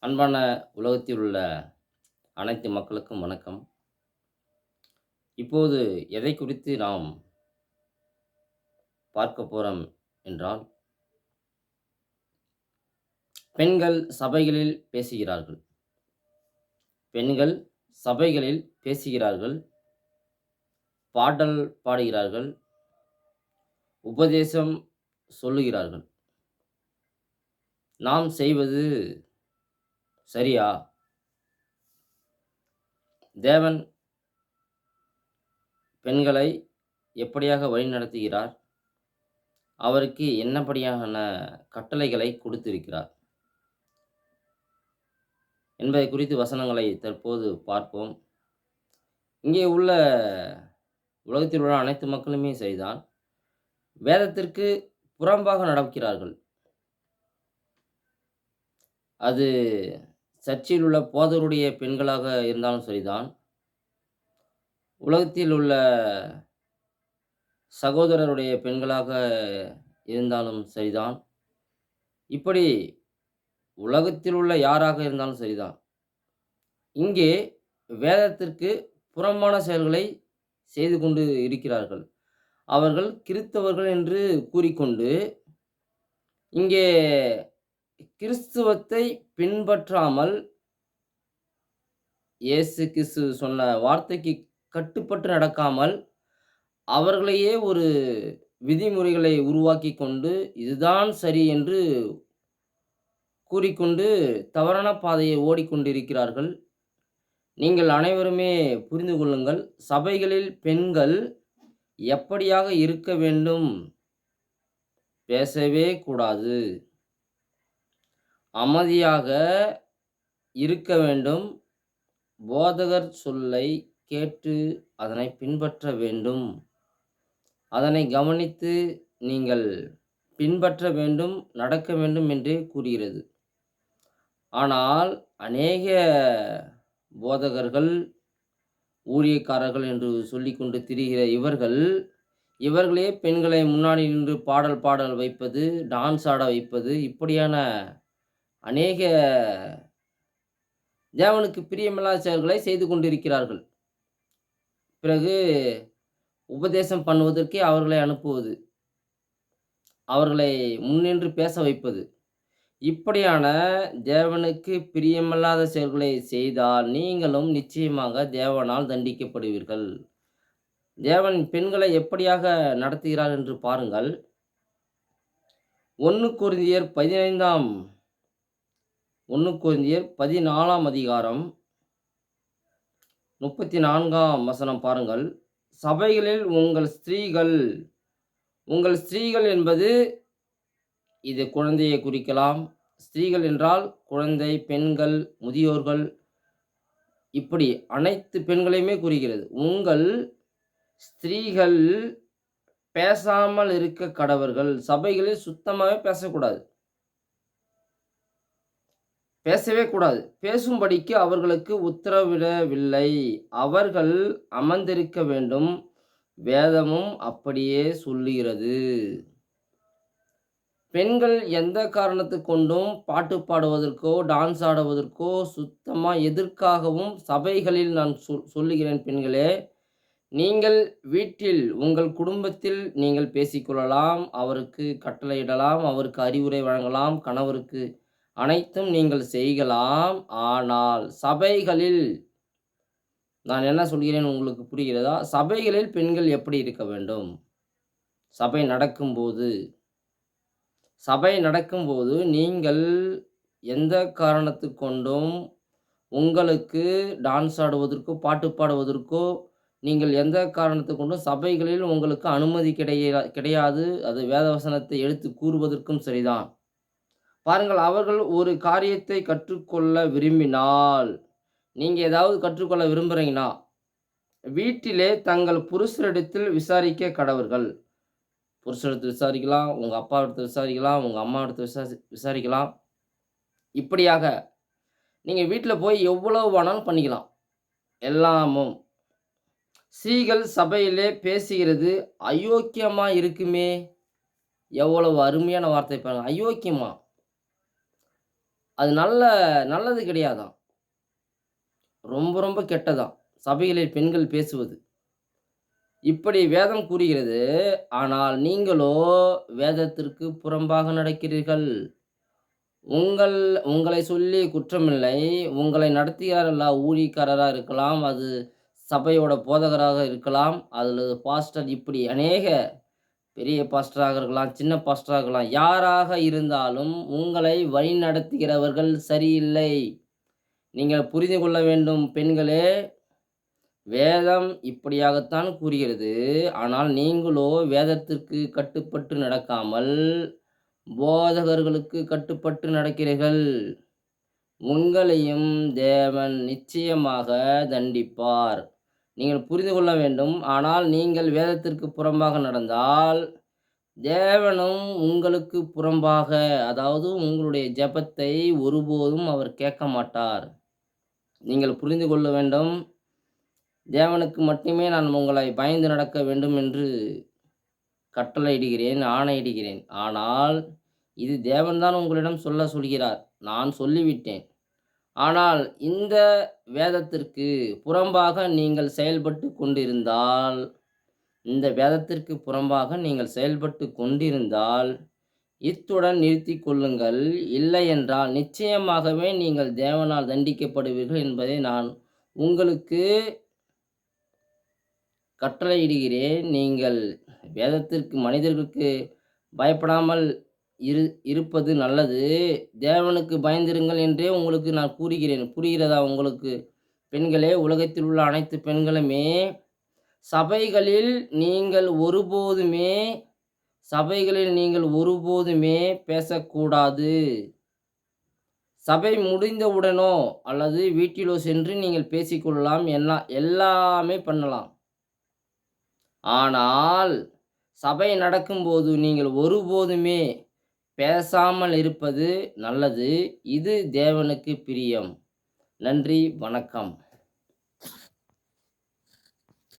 அன்பான உலகத்தில் உள்ள அனைத்து மக்களுக்கும் வணக்கம். இப்போது எதை குறித்து நாம் பார்க்க போகிறோம் என்றால், பெண்கள் சபைகளில் பேசுகிறார்கள். பெண்கள் சபைகளில் பேசுகிறார்கள். பாடல் பாடுகிறார்கள். உபதேசம் சொல்லுகிறார்கள். நாம் செய்வது சரியா? தேவன் பெண்களை எப்படியாக வழிநடத்துகிறார்? அவருக்கு என்னபடியான கட்டளைகளை கொடுத்திருக்கிறார்? என்பதை குறித்து வசனங்களை தற்போது பார்ப்போம். இங்கே உள்ள உலகத்தில் உள்ள அனைத்து மக்களுமே சரிதான். வேதத்திற்கு புறம்பாக நடக்கிறார்கள். அது சர்ச்சில் உள்ள போதருடைய பெண்களாக இருந்தாலும் சரிதான். உலகத்தில் உள்ள சகோதரருடைய பெண்களாக இருந்தாலும் சரிதான். இப்படி உலகத்தில் உள்ள யாராக இருந்தாலும் சரிதான். இங்கே வேதத்திற்கு புறம்பான செயல்களை செய்து கொண்டு இருக்கிறார்கள். அவர்கள் கிறிஸ்தவர்கள் என்று கூறிக்கொண்டு, இங்கே கிறிஸ்துவத்தை பின்பற்றாமல் இயேசு கிறிஸ்து சொன்ன வார்த்தைக்கு கட்டுப்பட்டு நடக்காமல், அவர்களையே ஒரு விதிமுறைகளை உருவாக்கி கொண்டு, இதுதான் சரி என்று கூறிக்கொண்டு தவறான பாதையை ஓடிக்கொண்டிருக்கிறார்கள். நீங்கள் அனைவருமே புரிந்து கொள்ளுங்கள். சபைகளில் பெண்கள் எப்படியாக இருக்க வேண்டும்? பேசவே கூடாது. அமைதியாக இருக்க வேண்டும். போதகர் சொல்லை கேட்டு அதனை பின்பற்ற வேண்டும். அதனை கவனித்து நீங்கள் பின்பற்ற வேண்டும், நடக்க வேண்டும் என்றே கூறுகிறது. ஆனால் அநேக போதகர்கள், ஊழியக்காரர்கள் என்று சொல்லிக்கொண்டு திரிகிற இவர்கள், இவர்களே பெண்களை முன்னாடி நின்று பாடல் பாடல் வைப்பது, டான்ஸ் ஆட வைப்பது, இப்படியான அநேக தேவனுக்கு பிரியமில்லாத செயல்களை செய்து கொண்டிருக்கிறார்கள். பிறகு உபதேசம் பண்ணுவதற்கே அவர்களை அனுப்புவது. அவர்களை முன்னின்று பேச வைப்பது. இப்படியான தேவனுக்கு பிரியமில்லாத செயல்களை செய்தால், நீங்களும் நிச்சயமாக தேவனால் தண்டிக்கப்படுவீர்கள். தேவன் பெண்களை எப்படியாக நடத்துகிறார் என்று பாருங்கள். ஒன்று குருந்தியர் பதினைந்தாம் ஒன்று குழந்தையர் பதினாலாம் அதிகாரம் 34ஆம் வசனம் பாருங்கள். சபைகளில் உங்கள் ஸ்திரீகள் உங்கள் ஸ்திரீகள் என்பது இது குழந்தையை குறிக்கலாம். ஸ்திரீகள் என்றால் குழந்தை, பெண்கள், முதியோர்கள் இப்படி அனைத்து பெண்களையுமே குறிக்கிறது. உங்கள் ஸ்திரீகள் பேசாமல் இருக்க கடவர்கள். சபைகளில் சுத்தமாகவே பேசக்கூடாது. பேசவே கூடாது. பேசும்படிக்கு அவர்களுக்கு உத்தரவிடவில்லை. அவர்கள் அமர்ந்திருக்க வேண்டும். வேதமும் அப்படியே சொல்லுகிறது. பெண்கள் எந்த காரணத்து கொண்டும் பாட்டு பாடுவதற்கோ, டான்ஸ் ஆடுவதற்கோ சுத்தமாக எதற்காகவும் சபைகளில் நான் சொல் சொல்லுகிறேன் பெண்களே, நீங்கள் வீட்டில் உங்கள் குடும்பத்தில் நீங்கள் பேசிக்கொள்ளலாம். அவருக்கு கட்டளையிடலாம். அவருக்கு அறிவுரை வழங்கலாம். கணவருக்கு அனைத்தும் நீங்கள் செய்கலாம் ஆனால் சபைகளில் நான் என்ன சொல்கிறேன் உங்களுக்கு புரிகிறதா? சபைகளில் பெண்கள் எப்படி இருக்க வேண்டும்? சபை நடக்கும்போது சபை நடக்கும்போது நீங்கள் எந்த காரணத்து கொண்டும் உங்களுக்கு டான்ஸ் ஆடுவதற்கோ, பாட்டு பாடுவதற்கோ, நீங்கள் எந்த காரணத்து கொண்டும் சபைகளில் உங்களுக்கு அனுமதி கிடையா கிடையாது. அது வேதவசனத்தை எடுத்து கூறுவதற்கும் சரிதான். பாருங்கள் அவர்கள் ஒரு காரியத்தை கற்றுக்கொள்ள விரும்பினால், நீங்கள் ஏதாவது கற்றுக்கொள்ள விரும்புகிறீங்கன்னா வீட்டிலே தங்கள் புருஷரிடத்தில் விசாரிக்க கடவர்கள். புருஷனிடத்தில் விசாரிக்கலாம். உங்கள் அப்பா அப்பாவிடத்தில் விசாரிக்கலாம். உங்க அம்மாவிடத்தில் விசாரி விசாரிக்கலாம். இப்படியாக நீங்கள் வீட்டில் போய் எவ்வளவு வேணாலும் பண்ணிக்கலாம். எல்லாமும். ஸ்ரீகள் சபையிலே பேசுகிறது அயோக்கியமாக இருக்குமே! எவ்வளவு அருமையான வார்த்தை பாருங்கள் அயோக்கியமாக அது நல்ல நல்லது கிடையாதாம். ரொம்ப ரொம்ப கெட்டதாம். சபைகளில் பெண்கள் பேசுவது. இப்படி வேதம் கூறுகிறது. ஆனால் நீங்களோ வேதத்திற்கு புறம்பாக நடக்கிறீர்கள். உங்கள் உங்களை சொல்லி குற்றமில்லை. உங்களை நடத்துகிறாரல்ல ஊழிக்காரராக இருக்கலாம். அது சபையோட போதகராக இருக்கலாம். அதில் பாஸ்டர் இப்படி அநேக பெரிய பாஸ்டராக இருக்கலாம். சின்ன பாஸ்டராக இருக்கலாம். யாராக இருந்தாலும் உங்களை வழி நடத்துகிறவர்கள் சரியில்லை. நீங்கள் புரிந்து கொள்ள வேண்டும் பெண்களே. வேதம் இப்படியாகத்தான் கூறுகிறது. ஆனால் நீங்களோ வேதத்திற்கு கட்டுப்பட்டு நடக்காமல், போதகர்களுக்கு கட்டுப்பட்டு நடக்கிறீர்கள். உங்களையும் தேவன் நிச்சயமாக தண்டிப்பார். நீங்கள் புரிந்து கொள்ள வேண்டும். ஆனால் நீங்கள் வேதத்திற்கு புறம்பாக நடந்தால், தேவனும் உங்களுக்கு புறம்பாக அதாவது உங்களுடைய ஜெபத்தை ஒருபோதும் அவர் கேட்க மாட்டார். நீங்கள் புரிந்து கொள்ள வேண்டும். தேவனுக்கு மட்டுமே நான் உங்களை பயந்து நடக்க வேண்டும் என்று கட்டளையிடுகிறேன், ஆணையிடுகிறேன். ஆனால் இது தேவன்தான் உங்களிடம் சொல்ல சொல்கிறார். நான் சொல்லிவிட்டேன். ஆனால் இந்த வேதத்திற்கு புறம்பாக நீங்கள் செயல்பட்டு கொண்டிருந்தால் இந்த வேதத்திற்கு புறம்பாக நீங்கள் செயல்பட்டு கொண்டிருந்தால், இத்துடன் நிறுத்தி கொள்ளுங்கள். இல்லை என்றால் நிச்சயமாகவே நீங்கள் தேவனால் தண்டிக்கப்படுவீர்கள் என்பதை நான் உங்களுக்கு கட்டளையிடுகிறேன். நீங்கள் வேதத்திற்கு மனிதர்களுக்கு பயப்படாமல் இரு இருப்பது நல்லது. தேவனுக்கு பயந்திருங்கள் என்றே உங்களுக்கு நான் கூறுகிறேன். புரிகிறதா உங்களுக்கு? பெண்களே, உலகத்தில் உள்ள அனைத்து பெண்களுமே, சபைகளில் நீங்கள் ஒருபோதுமே சபைகளில் நீங்கள் ஒருபோதுமே பேசக்கூடாது. சபை முடிந்தவுடனோ அல்லது வீட்டிலோ சென்று நீங்கள் பேசிக்கொள்ளலாம். எல்லா எல்லாமே பண்ணலாம். ஆனால் சபை நடக்கும்போது நீங்கள் ஒருபோதுமே பேசாமல் இருப்பது நல்லது. இது தேவனுக்கு பிரியம். நன்றி, வணக்கம்.